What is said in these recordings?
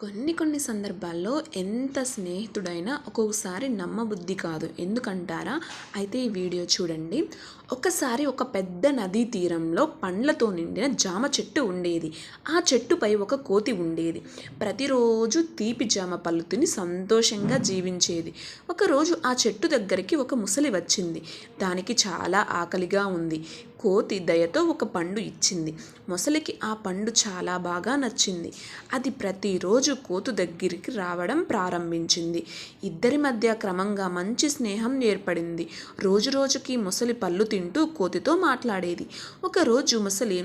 కొన్ని కొన్ని సందర్భాల్లో ఎంత స్నేహితుడైనా ఒక్కొక్కసారి నమ్మబుద్ధి కాదు. ఎందుకంటారా? అయితే ఈ వీడియో చూడండి. ఒకసారి ఒక పెద్ద నదీ తీరంలో పండ్లతో నిండిన జామ చెట్టు ఉండేది. ఆ చెట్టుపై ఒక కోతి ఉండేది. ప్రతిరోజు తీపి జామ పళ్ళు తిని సంతోషంగా జీవించేది. ఒకరోజు ఆ చెట్టు దగ్గరికి ఒక ముసలి వచ్చింది. దానికి చాలా ఆకలిగా ఉంది. కోతి దయతో ఒక పండు ఇచ్చింది. మొసలికి ఆ పండు చాలా బాగా నచ్చింది. అది ప్రతిరోజు కోతు దగ్గరికి రావడం ప్రారంభించింది. ఇద్దరి మధ్య క్రమంగా మంచి స్నేహం ఏర్పడింది. రోజు రోజుకి మొసలి పళ్ళు తింటూ కోతితో మాట్లాడేది. ఒకరోజు మొసలి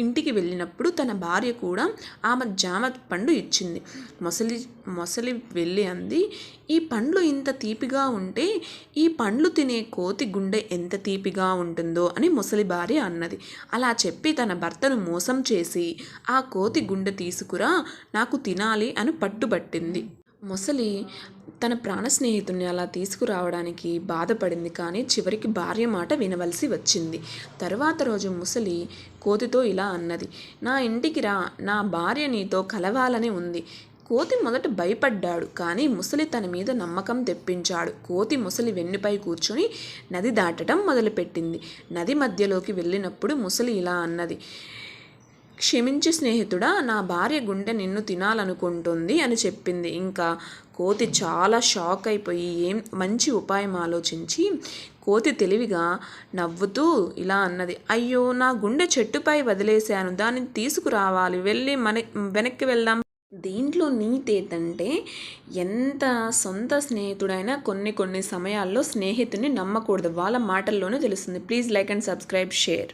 ఇంటికి వెళ్ళినప్పుడు తన భార్య కూడా ఆమె జామ పండు ఇచ్చింది. మొసలి మొసలి వెళ్ళి అంది ఈ పండ్లు ఇంత తీపిగా ఉంటే ఈ పండ్లు తినే కోతి గుండె ఎంత తీపిగా ఉంటుందో అని ముసలి భార్య అన్నది. అలా చెప్పి తన భర్తను మోసం చేసి ఆ కోతి గుండె తీసుకురా నాకు తినాలి అని పట్టుబట్టింది. మొసలి తన ప్రాణ స్నేహితుని అలా తీసుకురావడానికి బాధపడింది కానీ చివరికి భార్య మాట వినవలసి వచ్చింది. తర్వాత రోజు ముసలి కోతితో ఇలా అన్నది నా ఇంటికి రా నా భార్య నీతో కలవాలని ఉంది కోతి మొదట భయపడ్డాడు కానీ ముసలి తన మీద నమ్మకం తెప్పించాడు. కోతి ముసలి వెన్నుపై కూర్చొని నది దాటడం మొదలుపెట్టింది. నది మధ్యలోకి వెళ్ళినప్పుడు ముసలి ఇలా అన్నది క్షమించి స్నేహితుడా నా భార్య గుండె నిన్ను తినాలనుకుంటుంది అని చెప్పింది. ఇంకా కోతి చాలా షాక్ అయిపోయి ఏం మంచి ఉపాయం ఆలోచించి కోతి తెలివిగా నవ్వుతూ ఇలా అన్నది. అయ్యో నా గుండె చెట్టుపై వదిలేశాను దాన్ని తీసుకురావాలి వెళ్ళి మన వెనక్కి వెళ్దాం. దీంట్లో నీతి ఏంటంటే ఎంత సొంత స్నేహితుడైనా కొన్ని కొన్ని సమయాల్లో స్నేహితుని నమ్మకూడదు. వాళ్ళ మాటల్లోనే తెలుస్తుంది. Please like and subscribe share.